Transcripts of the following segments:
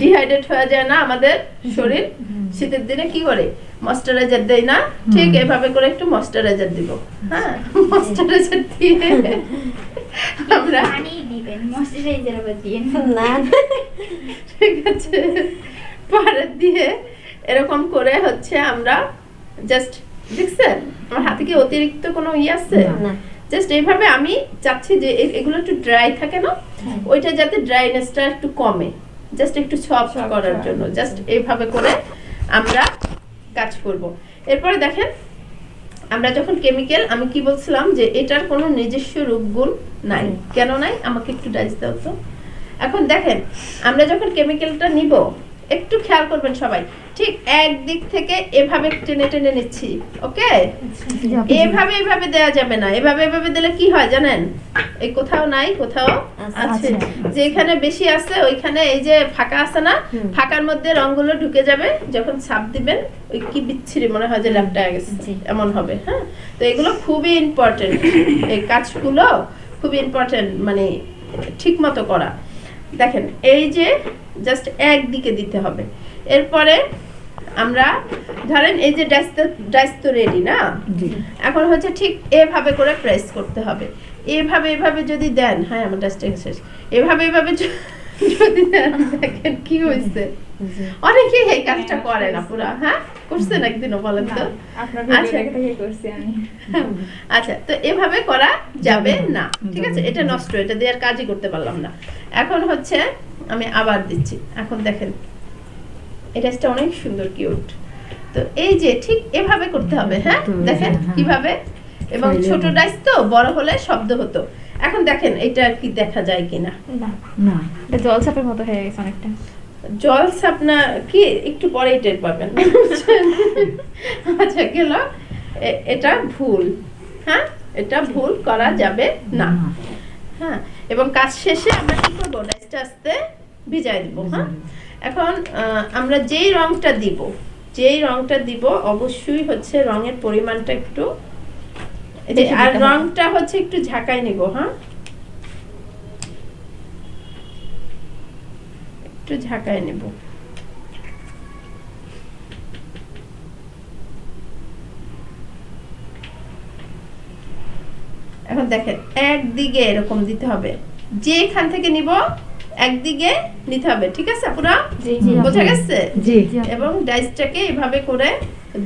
Dehydrate হয়ে যায় না আমাদের শরীর। শীতের দিনে কি করে? ময়শ্চারাইজার দেয় না। ঠিক এভাবে করে একটু ময়শ্চারাইজার দিব। হ্যাঁ ময়শ্চারাইজার দিয়ে আমরা পানি দিবেন ময়শ্চারাইজার দিয়ে না। ঠিক আছে। পরে দিয়ে এরকম করে হচ্ছে আমরা জাস্ট দেখছেন? আমার হাতে কি অতিরিক্ত কোনো ইয়ে আছে? না। জাস্ট এইভাবে আমি চাচ্ছি যে এগুলো একটু ড্রাই থাকে না? ওইটা যাতে ড্রাইনেসটা একটু কমে। জাস্ট একটু সফট করার জন্য। জাস্ট এইভাবে করে আমরা কাজ করব। এরপরে দেখেন আমরা যখন কেমিক্যাল আমি কি বলছিলাম যে এটার কোনো নিজস্ব রূপগুণ নাই। কেন নাই? আমাকে একটু ডাইস দাও তো। এখন দেখেন আমরা যখন কেমিক্যালটা নিব একটু খেয়াল করবেন সবাই ঠিক এক দিক থেকে এভাবে টেনে টেনে নিচ্ছি ওকে? এভাবে এভাবে দেওয়া যাবে না। এভাবে এভাবে দিলে কি হয় জানেন? এই কোথাও নাই কোথাও আছে। যেখানে বেশি আছে ওইখানে এই যে ফাঁকা আছে না ফাঁকার মধ্যে রংগুলো ঢুকে যাবে। যখন ছাপ দিবেন ওই কি বিচ্ছিরি মনে হয় যে ল্যাপটা গেছে। এমন হবে হ্যাঁ? তো এগুলো খুবই ইম্পর্টেন্ট এই কাজগুলো খুবই ইম্পর্টেন্ট মানে ঠিক মতো করা। দেখেন এই যে জাস্ট একদিকে দিতে হবে। এরপরে আমরা ধরেন এই যে ডাইস তো ডাইস তো রেডি না এখন হচ্ছে ঠিক এভাবে করে প্রেস করতে হবে। এভাবে এভাবে যদি দেন হ্যাঁ আমার ডাস্টিং শেষ। এভাবে এভাবে যদি দেন দেখেন কি হয়েছে অনেকে এই কাজটা করে না পুরা হ্যাঁ? করছেন একদিনও বলেন তো? আচ্ছা। আচ্ছা তো এভাবে করা যাবে না। ঠিক আছে? এটা নষ্ট এটা দিয়ে আর কাজই করতে পারলাম না। এখন হচ্ছে আমি আবার দিচ্ছি। এখন দেখেন এই ড্রেসটা অনেক সুন্দর কিউট তো এই যে ঠিক এভাবে করতে হবে হ্যাঁ? দেখেন কীভাবে? এবং ছোট ডাইস তো বড় হলে শব্দ হতো। এখন দেখেন এটা আর কি দেখা যায় কিনা। না। না। এটা জল ছাপের মতো হয়ে গেছে অনেকটা। জল সাপনা কি? একটু পরেই টের পাবেন। আচ্ছা গেল এটা ভুল। হ্যাঁ? এটা ভুল করা যাবে না। হ্যাঁ? এবং কাজ শেষে আমরা কি করব? ডাইসটা আস্তে ভিজাই দিব হ্যাঁ? এখন আমরা যেই রংটা দিব যেই রংটা দিব অবশ্যই হচ্ছে রঙের পরিমাণটা একটু আর রংটা হচ্ছে একটু ঝাঁকাই নিব হ্যাঁ? একটু ঝাঁকায় নেব। এখন দেখেন একদিকে এরকম দিতে হবে। যেখান থেকে নিব একদিকে নিতে হবে ঠিক আছে পুরো বোঝা গেছে? এবং ডাইসটাকে এভাবে করে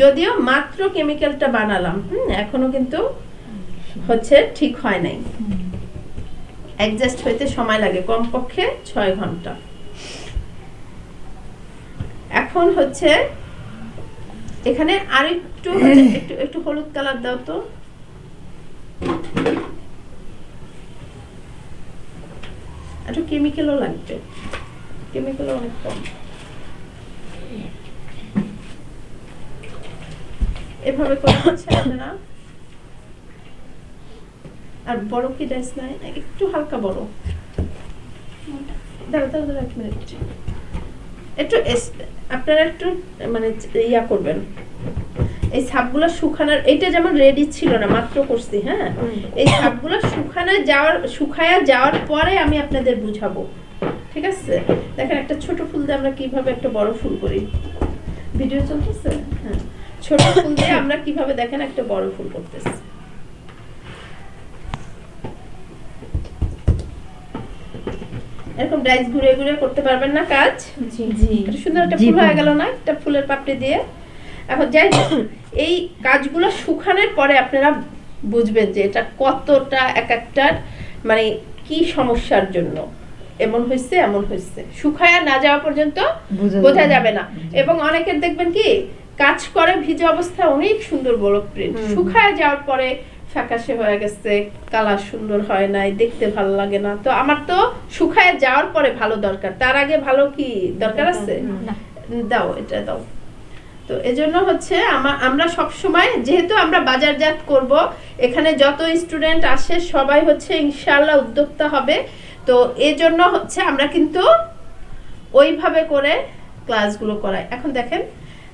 যদিও মাত্র কেমিক্যালটা বানালাম হুম এখনও কিন্তু হচ্ছে ঠিক হয় নাই। অ্যাডজাস্ট হইতে সময় লাগে কমপক্ষে ছয় ঘণ্টা। এখন হচ্ছে এখানে আরেকটু একটু একটু হলুদ কালার দাও তো। একটু কেমিক্যালও লাগবে কেমিক্যালও অনেক কম। এভাবে করে হচ্ছে আপনারা। আর বড় কি ডাইস নাই? একটু হালকা বড়। দাঁড়া দাঁড়া দাঁড়া, এক মিনিট একটু আপনারা একটু মানে ইয়া করবেন। এই সাপগুলো শুকানোর এটা যেমন রেডি ছিল না মাত্র করছি হ্যাঁ? এই সাপগুলো শুকানো যাওয়ার শুকায়া যাওয়ার পরে আমি আপনাদের বুঝাবো। ঠিক আছে? দেখেন একটা ছোট ফুল দিয়ে আমরা কীভাবে একটা বড় ফুল করি। ভিডিও চলতেছে? হ্যাঁ। ছোট ফুল দিয়ে আমরা কীভাবে দেখেন একটা বড় ফুল করতেছি। এরকম ডাইস ঘুরে ঘুরে করতে পারবেন না কাজ? জি জি। সুন্দর একটা ফুল হয়ে গেল না? একটা ফুলের পাপড়ি দিয়ে। এখন যাই এই কাজগুলো শুকানোর পরে আপনারা বুঝবেন যে এটা কতটা এক একটার মানে কি সমস্যার জন্য। এমন হয়েছে এমন হয়েছে শুকায়া না যাওয়া পর্যন্ত বোঝা যাবে না। এবং অনেকের দেখবেন কি কাজ করে ভিজে অবস্থায় অনেক সুন্দর বড় প্রিন্ট। শুকায় যাওয়ার পরে ফ্যাকাশে হয়ে গেছে কালার সুন্দর হয় নাই দেখতে ভালো লাগে না। তো আমার তো শুকায় যাওয়ার পরে ভালো দরকার। তার আগে ভালো কি দরকার আছে? দাও এটা দাও। তো এজন্য হচ্ছে আমা- আমরা সব সময় যেহেতু আমরা বাজারজাত করব এখানে যত স্টুডেন্ট আসে সবাই হচ্ছে ইনশাআল্লাহ উদ্যোক্তা হবে। তো এজন্য হচ্ছে আমরা কিন্তু ওইভাবে করে ক্লাসগুলো করাই। এখন দেখেন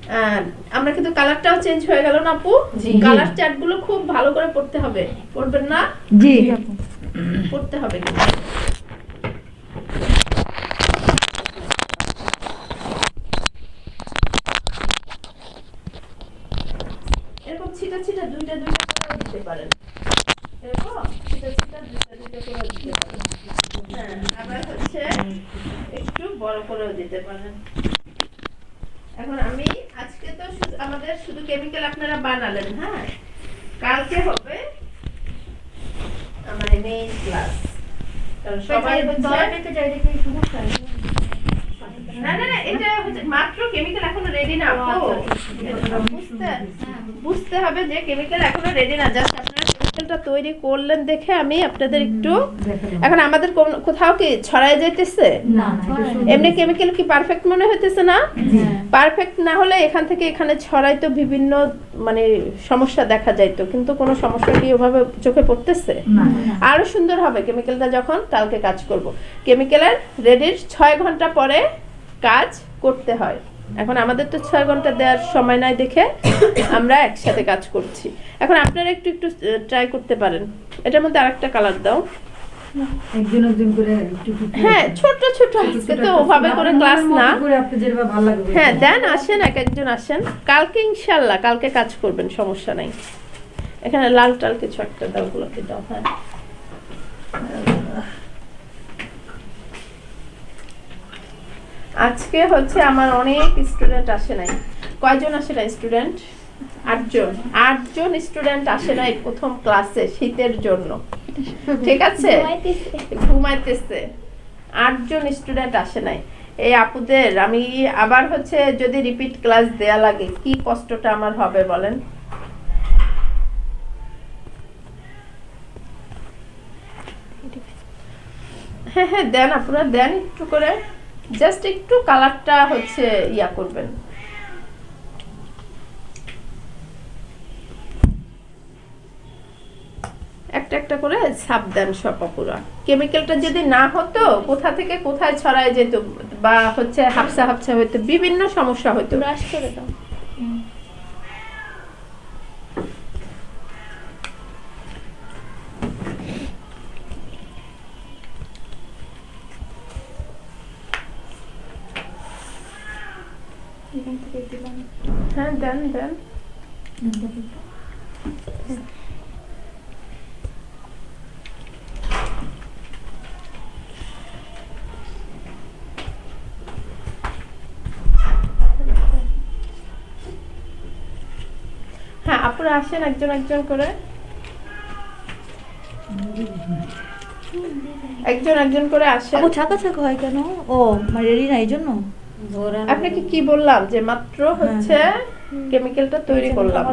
আহ, আমরা কিন্তু কালারটাও চেঞ্জ হয়ে গেল না আপু। কালার চার্টগুলো খুব ভালো করে পড়তে হবে। পড়বেন না? জি। জি পড়তে হবে কিন্তু ছিটা ছিটা দুইটা দুইটা করেও দিতে পারেন। এরকম ছিটা ছিটা দুইটা দুইটা দিতে পারেন। হ্যাঁ আবার হচ্ছে একটু বড় করেও দিতে পারেন। এখন আমি আজকে তো আমাদের শুধু কেমিক্যাল আপনারা বানালেন হ্যাঁ? কালকে হবে আমার মেইন ক্লাস কারণ সবাই না না এটা হচ্ছে মাত্র কেমিক্যাল এখনও রেডি না আচ্ছা, বুঝতে বুঝতে হবে যে কেমিক্যাল এখনও রেডি না জাস্ট আপনারা কেমিক্যালটা তৈরি করলেন দেখে আমি আপনাদের একটু এখন আমাদের কোথাও কি ছড়ায় যাইতেছে? এমনি কেমিক্যাল কি পারফেক্ট মনে হইতেছে না? পারফেক্ট না হলে এখান থেকে এখানে ছড়াইতো বিভিন্ন মানে সমস্যা দেখা যাইতো কিন্তু কোনো সমস্যা কি ওভাবে চোখে পড়তেছে? আরও সুন্দর হবে কেমিক্যালটা যখন কালকে কাজ করব। কেমিক্যালের রেডির ছয় ঘণ্টা পরে কাজ করতে হয়। এখন আমাদের তো ছয় ঘণ্টা দেওয়ার সময় নাই দেখে আমরা একসাথে কাজ করছি। এখন আপনারা একটু একটু ট্রাই করতে পারেন। এটার মধ্যে আরেকটা কালার দাও। একজন করে হ্যাঁ ছোট ছোট আজকে তো ওভাবে করে ক্লাস না। হ্যাঁ দেন আসেন এক একজন আসেন। কালকে ইনশাল্লাহ কালকে কাজ করবেন সমস্যা নাই। এখানে লাল টাল কিছু একটা দাও গুলোকে দাও হ্যাঁ। আজকে হচ্ছে আমার অনেক স্টুডেন্ট আসে নাই। কয়জন আসে নাই স্টুডেন্ট আটজন। আটজন স্টুডেন্ট আসে নাই প্রথম ক্লাসে শীতের জন্য। ঠিক আছে? ঘুমাইতেছে। আটজন স্টুডেন্ট আসে নাই। এই আপুদের, আমি আবার হচ্ছে যদি রিপিট ক্লাস দেয়া লাগে, কি কষ্টটা আমার হবে বলেন? হ্যাঁ হ্যাঁ দেন আপনারা দেন একটু করে। জাস্ট একটু কালারটা হচ্ছে ইয়া করবেন। একটা একটা করে ছাপ দেন সব অপুরা কেমিক্যালটা যদি না হতো, কোথা থেকে কোথায় ছড়ায় যেত বা হচ্ছে হাফসা হাফসা হইতো, বিভিন্ন সমস্যা হতো ব্রাশ করে দাও। হ্যাঁ দেন দেন হ্যাঁ আপুরা আসেন একজন একজন করে। একজন একজন করে আসেন। আপু ছাকা ছাকা হয় কেন? ও মানে রেডি না এই জন্য আপনাকে কি বললাম যে মাত্র হচ্ছে কেমিক্যালটা তৈরি করলাম।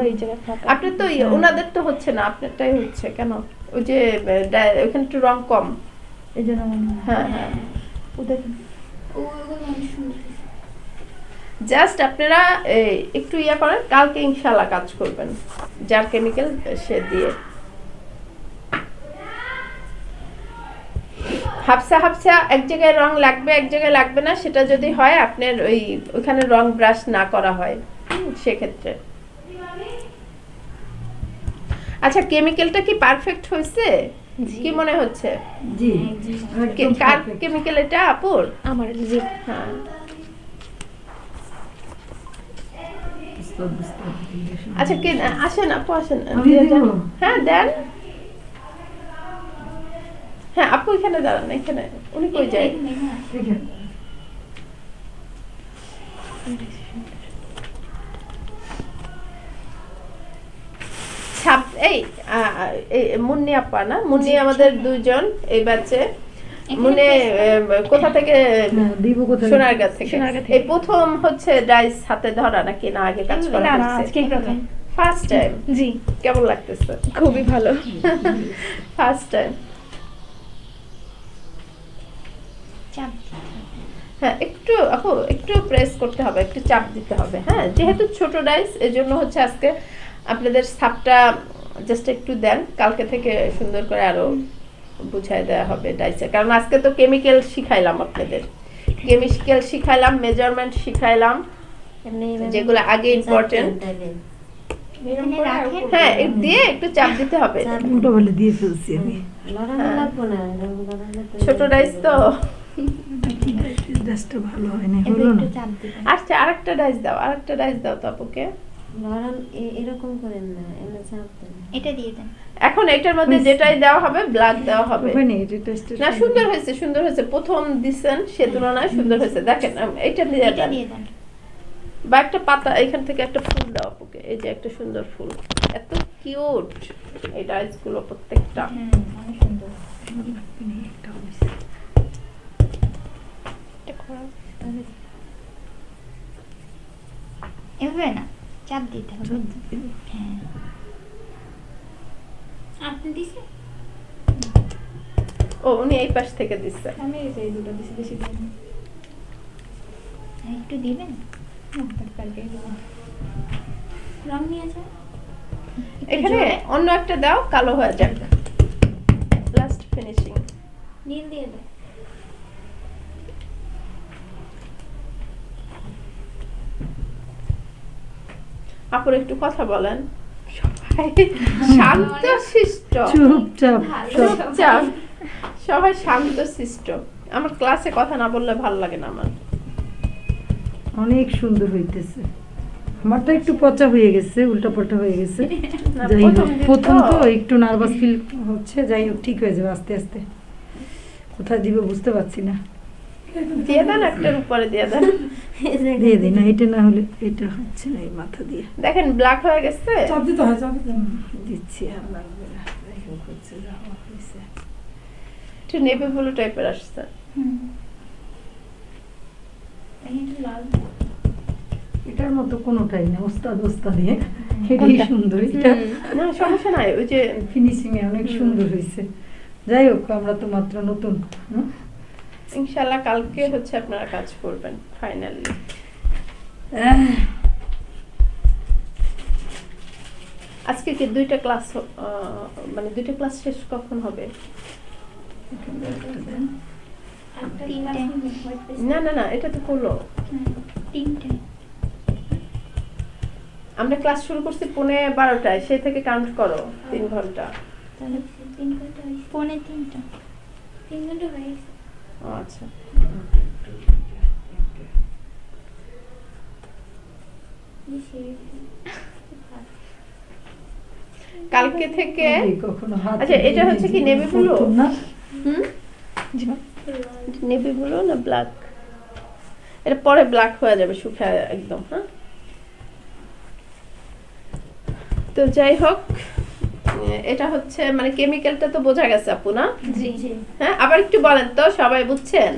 আপনার তো ইয়ে, ওনাদের তো হচ্ছে না আপনারটাই হচ্ছে কেন? ওই যে ওখানে একটু রং কম। এই জন্য হ্যাঁ হ্যাঁ। ওদের। জাস্ট আপনারা এই, একটু ইয়া করেন কালকে ইনশাল্লাহ কাজ করবেন। যার কেমিক্যাল সে দিয়ে। হাফসা হাফসা এক জায়গায় রং লাগবে এক জায়গায় লাগবে না। সেটা যদি হয় আপনার ওই ওখানে রং ব্রাশ না করা হয়। সেক্ষেত্রে। আচ্ছা কেমিক্যালটা কি পারফেক্ট হয়েছে? কি মনে হচ্ছে? জি। কার। কেমিক্যাল এটা আপুর? আমার জি। হ্যাঁ। আচ্ছা কে আসেন আপু আসেন। হ্যাঁ দেন। হ্যাঁ আপু এখানে দাঁড়ান এখানে। উনি কই যায়? এখানে। ঠিক আছে ছাপ এই আ, আ, এই মুন্নি আপা না? মুন্নি আমাদের দুইজন এই ব্যাচে। কোথা থেকে? দিব কোথায় সোনারগাঁ থেকে। এই প্রথম হচ্ছে ডাইস হাতে ধরা নাকি না আগে কাজ করা না না প্রথম ফার্স্ট টাইম জি। কেমন লাগতেছে? খুবই ভালো। ফার্স্ট টাইম চাপ হ্যাঁ একটু আপু একটু প্রেস করতে হবে একটু চাপ দিতে হবে হ্যাঁ? যেহেতু ছোট ডাইস এজন্য হচ্ছে আজকে আপনাদের সাপটা জাস্ট একটু দেন। কালকে থেকে সুন্দর করে আরও বুঝাই দেওয়া হবে ডাইসে কারণ আজকে তো কেমিক্যাল শিখাইলাম আপনাদের। কেমিক্যাল শিখাইলাম মেজারমেন্ট শিখাইলাম যেগুলো আগে ইম্পর্টেন্ট হ্যাঁ দিয়ে একটু চাপ দিতে হবে। দিয়ে ফেলছি আমি। ছোট ডাইস তো ভালো হয়নি হলো না? আচ্ছা আরেকটা ডাইস দাও আরেকটা ডাইস দাও তো আপুকে। এরকম করেন না এমনি চাপ দেন। এটা দিয়ে দেন। এখন এটার মধ্যে যেটাই দেওয়া হবে ব্ল্যাক দেওয়া হবে। ওখানে এটা টেস্ট না সুন্দর হয়েছে সুন্দর হয়েছে। প্রথম দিছেন সে তুলনায় সুন্দর হয়েছে। দেখেন এটা দিয়ে দেন। বা একটা পাতা এখান থেকে একটা ফুল দাও আপুকে। এই যে একটা সুন্দর ফুল। এত কিউট এই ডাইসগুলো প্রত্যেকটা। অনেক সুন্দর। এভাবে না চাপ দিতে হবে। হ্যাঁ। আপনি দিছে? ও উনি এই পাশ থেকে দিচ্ছে আমি এই দুটো দিছি বেশি দিন। একটু দিবেন? রং নিয়ে যান এখানে অন্য একটা দাও কালো হয়ে যাক লাস্ট ফিনিশিং নীল দিয়ে দাও। আপুর একটু কথা বলেন। সবাই শান্ত শিষ্ট চুপচাপ চুপচাপ। সবাই শান্ত শিষ্ট আমার ক্লাসে কথা না বললে ভালো লাগে না আমার। অনেক সুন্দর হইতেছে। আমারটা একটু পচা হয়ে গেছে উল্টা পাল্টা হয়ে গেছে। যাই হোক প্রথম তো তো। একটু নার্ভাস ফিল হচ্ছে যাই হোক ঠিক হয়ে যাবে আস্তে আস্তে। কোথায় দিব বুঝতে পারছি না। দিয়ে দেন একটার উপরে দিয়ে দেন। দিয়ে দিই না এটা না হলে এটা হচ্ছে না এই মাথা দিয়ে। দেখেন ব্ল্যাক হয়ে গেছে। দিচ্ছি আর লাগবে না। একটু নেভি ব্লু টাইপের আসছে। এটার মতো কোনোটাই না ওস্তাদ ওস্তাদ দিয়ে এটাই সুন্দর এটা। না সমস্যা নাই ওই যে ফিনিশিং এ অনেক সুন্দর হয়েছে। যাই হোক আমরা তো মাত্র নতুন হুম? ইনশাল্লাহ কালকে হচ্ছে আপনারা কাজ করবেন ফাইনালি আজকে কি দুইটা ক্লাস মানে দুইটা ক্লাস শেষ কখন হবে? না না না এটা তো করল। তিনটে। আমরা ক্লাস শুরু করছি পৌনে বারোটায় সে থেকে কাউন্ট করো তিন ঘণ্টা। পৌনে তিনটা। তিন ঘণ্টা হয়ে গেছে আচ্ছা। কালকে থেকে আচ্ছা, এটা হচ্ছে কি navy blue? না? হুম? নেভি ব্লু না ব্ল্যাক? এটা পরে ব্ল্যাক হয়ে যাবে শুকায় একদম হ্যাঁ? তো যাই হোক এটা হচ্ছে মানে কেমিক্যালটা তো বোঝা গেছে আপু না? জি হ্যাঁ আবার একটু বলেন তো সবাই বুঝছেন?